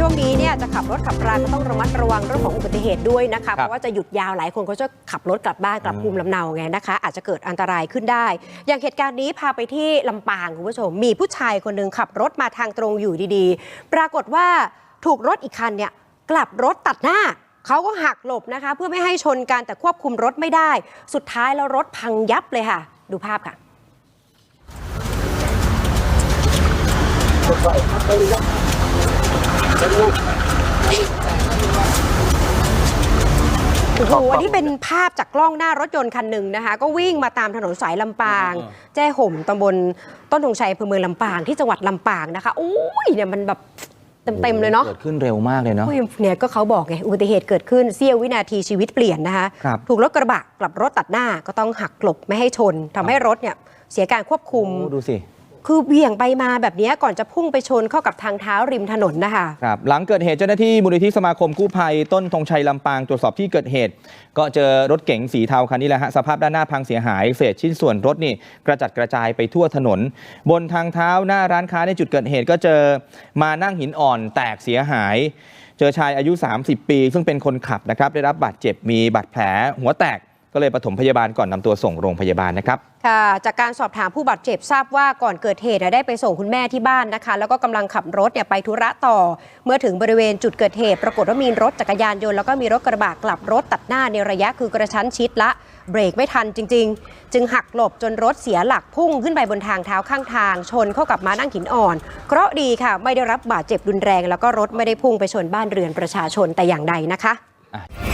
ช่วงนี้เนี่ยจะขับรถขับราก็ต้องระมัดระวังเรื่องของอุบัติเหตุด้วยนะคะเพราะว่าจะหยุดยาวหลายคนก็จะขับรถกลับบ้านกลับภูมิลำเนาไงนะคะ อาจจะเกิดอันตรายขึ้นได้ อย่างเหตุการณ์นี้พาไปที่ลำปางคุณผู้ชมมีผู้ชายคนหนึ่งขับรถมาทางตรงอยู่ดีๆ ปรากฏว่าถูกรถอีกคันเนี่ยกลับรถตัดหน้าเขาก็หักหลบนะคะ เพื่อไม่ให้ชนกันแต่ควบคุมรถไม่ได้ สุดท้ายแล้วรถพังยับเลยค่ะ ดูภาพค่ะ โอ้โหอันนี้เป็นภาพจากกล้องหน้ารถยนต์คันหนึ่งนะคะ ก็วิ่งมาตามถนนสายลำปางแจ้ห่มตำบลต้นทงชัยอำเภอเมืองลำปางที่จังหวัดลำปางนะคะโอ้ยเนี่ยมันแบบเต็มๆเลยเนาะ เกิดขึ้นเร็วมากเลยเนาะ โอ้ยเนี่ยก็เขาบอกไงอุบัติเหตุเกิดขึ้นเสี้ยววินาทีชีวิตเปลี่ยนนะคะ ครับถูกรถกระบะกลับรถตัดหน้าก็ต้องหักหลบไม่ให้ชนทำให้รถเนี่ยเสียการควบคุมโอ้ดูสิ คือเบี่ยงไปมาแบบนี้ก่อนจะพุ่งไปชนเข้ากับทางเท้าริมถนนนะคะครับหลังเกิดเหตุเจ้าหน้าที่มูลนิธิสมาคมกู้ภัยต้นธงชัยลำปางตรวจสอบที่เกิดเหตุ ก็เจอรถเก๋งสีเทาคันนี้แหละฮะสภาพด้านหน้าพังเสียหายเศษชิ้นส่วนรถนี่กระจัดกระจายไปทั่วถนน บนทางเท้าหน้าร้านค้าในจุดเกิดเหตุก็เจอมานั่งหินอ่อนแตกเสียหายเจอชายอายุ 30 ปี ซึ่งเป็นคนขับนะครับได้รับบาดเจ็บมีบาดแผลหัวแตก ก็เลยปฐมพยาบาลก่อนนำตัวส่งโรงพยาบาลนะครับ ค่ะ จากการสอบถามผู้บาดเจ็บทราบว่าก่อนเกิดเหตุได้ไปส่งคุณแม่ที่บ้านนะคะ แล้วก็กำลังขับรถเนี่ยไปธุระต่อ เมื่อถึงบริเวณจุดเกิดเหตุ ปรากฏว่ามีรถจักรยานยนต์แล้วก็มีรถกระบะกลับรถตัดหน้าในระยะคือกระชั้นชิดละเบรกไม่ทันจริง ๆ จึงหักหลบจนรถเสียหลักพุ่งขึ้นไปบนทางเท้าข้างทาง ชนเข้ากับม้านั่งหินอ่อน เคราะห์ดีค่ะ ไม่ได้รับบาดเจ็บรุนแรง แล้วก็รถไม่ได้พุ่งไปชนบ้านเรือนประชาชนแต่อย่างใดนะคะอะ